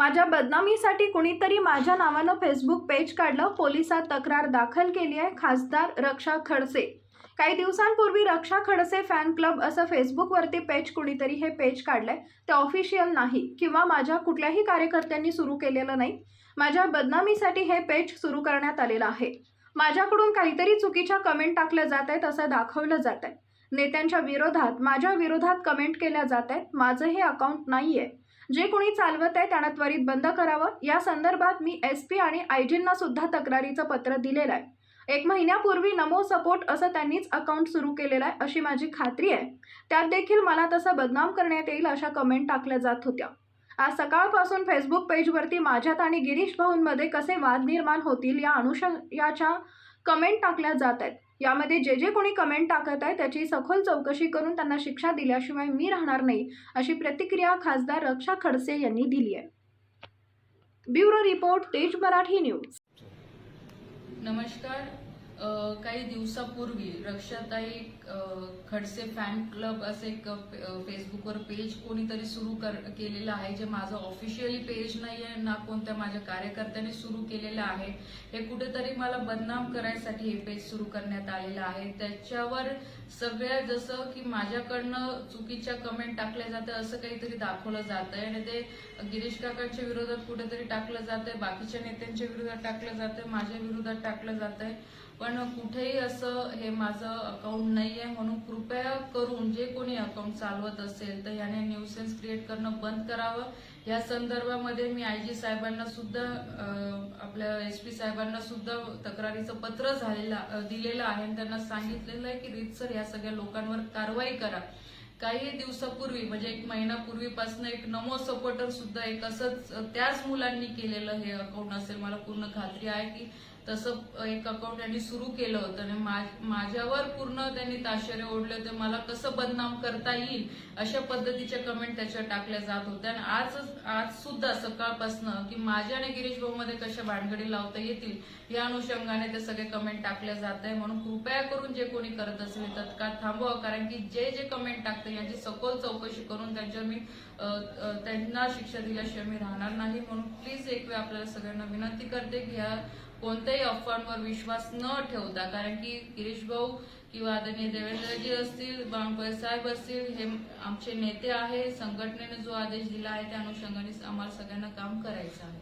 माझ्या बदनामीसाठी कुणीतरी माझ्या नावानं फेसबुक पेज काढलं पोलिसात तक्रार दाखल केली आहे खासदार रक्षा खडसे. काही दिवसांपूर्वी रक्षा खडसे फॅन क्लब असं फेसबुकवरती पेज कुणीतरी हे पेज काढलंय. ते ऑफिशियल नाही किंवा माझ्या कुठल्याही कार्यकर्त्यांनी सुरू केलेलं नाही. माझ्या बदनामीसाठी हे पेज सुरू करण्यात आलेलं आहे. माझ्याकडून काहीतरी चुकीच्या कमेंट टाकल्या जात आहेत असं दाखवलं जात आहे नेत्यांच्या विरोधात माझ्या विरोधात कमेंट केल्या जात आहेत माझं हे अकाउंट नाही आहे जे कोणी चालवत आहे त्यांना त्वरित बंद करावं. या संदर्भात मी एस पी आणि आयजींना सुद्धा तक्रारीचं पत्र दिलेलं आहे. एक महिन्यापूर्वी नमो सपोर्ट असं त्यांनीच अकाउंट सुरू केलेलं आहे अशी माझी खात्री आहे. त्यात देखील मला तसं बदनाम करण्यात येईल अशा कमेंट टाकल्या जात होत्या. आज सकाळपासून फेसबुक पेजवरती माझ्यात आणि गिरीश भाऊंमध्ये कसे वाद निर्माण होतील या अनुषंगाच्या कमेंट टाकल्या जात आहेत. यामध्ये जे जे कोणी कमेंट टाकत आहे त्याची सखोल चौकशी करून त्यांना शिक्षा दिल्याशिवाय मी राहणार नाही अशी प्रतिक्रिया खासदार रक्षा खडसे यांनी दिली आहे. ब्युरो रिपोर्ट तेज मराठी न्यूज. नमस्कार. काही दिवसापूर्वी रक्षाताई खडसे फॅन क्लब असे एक फेसबुकवर पेज कोणीतरी सुरू कर केलेलं आहे जे माझं ऑफिशियली पेज नाही आहे ना कोणत्या माझ्या कार्यकर्त्यांनी सुरू केलेलं आहे हे कुठेतरी मला बदनाम करायसाठी हे पेज सुरू करण्यात आलेलं आहे. त्याच्यावर सगळ्या जसं की माझ्याकडनं चुकीच्या कमेंट टाकल्या जातं असं काहीतरी दाखवलं जात आहे आणि ते गिरीश काकांच्या विरोधात कुठेतरी टाकलं जात आहे बाकीच्या नेत्यांच्या विरोधात टाकलं जात आहे माझ्या विरोधात टाकलं जात आहे पण कुठेही असं हे माझं अकाउंट नाही आहे म्हणून कृपया करून जे कोणी अकाउंट चालवत असेल तर याने न्यूसेन्स क्रिएट करणं बंद करावं. या संदर्भामध्ये मी आय जी साहेबांना सुद्धा आपल्या एस पी साहेबांना सुद्धा तक्रारीचं पत्र झालेलं दिलेलं आहे आणि त्यांना सांगितलेलं आहे की रीतसर या सगळ्या लोकांवर कारवाई करा. काही दिवसापूर्वी म्हणजे एक महिनापूर्वीपासून एक नमो सपोर्टर सुद्धा एक असंच त्याच मुलांनी केलेलं हे अकाउंट असेल मला पूर्ण खात्री आहे की तसं एक अकाउंट त्यांनी सुरू केलं होतं आणि मा- माझ्यावर पूर्ण त्यांनी ताशेरे ओढले होते मला कसं बदनाम करता येईल अशा पद्धतीच्या कमेंट त्याच्यावर टाकल्या जात होत्या. आणि आज आज सुद्धा सकाळपासनं की माझ्या आणि गिरीश भाऊ मध्ये कशा भानगडी लावता येतील या अनुषंगाने ते सगळे कमेंट टाकल्या जात आहे म्हणून कृपया करून जे कोणी करत असेल तत्काळ थांबवा कारण की जे जे कमेंट टाकतं याची सखोल चौकशी करून त्यांच्यावर मी त्यांना शिक्षा दिल्याशिवाय मी राहणार नाही. म्हणून प्लीज एक वेळ आपल्याला सगळ्यांना विनंती करते की ह्या कोणत्याही अफवांवर विश्वास न ठेवता कारण की गिरीश भाऊ किंवा आदरणीय देवेंद्रजी असतील बावनकुळे साहेब असतील हे आमचे नेते आहे संघटनेने जो आदेश दिला आहे त्या अनुषंगाने आम्हाला सगळ्यांना काम करायचं आहे.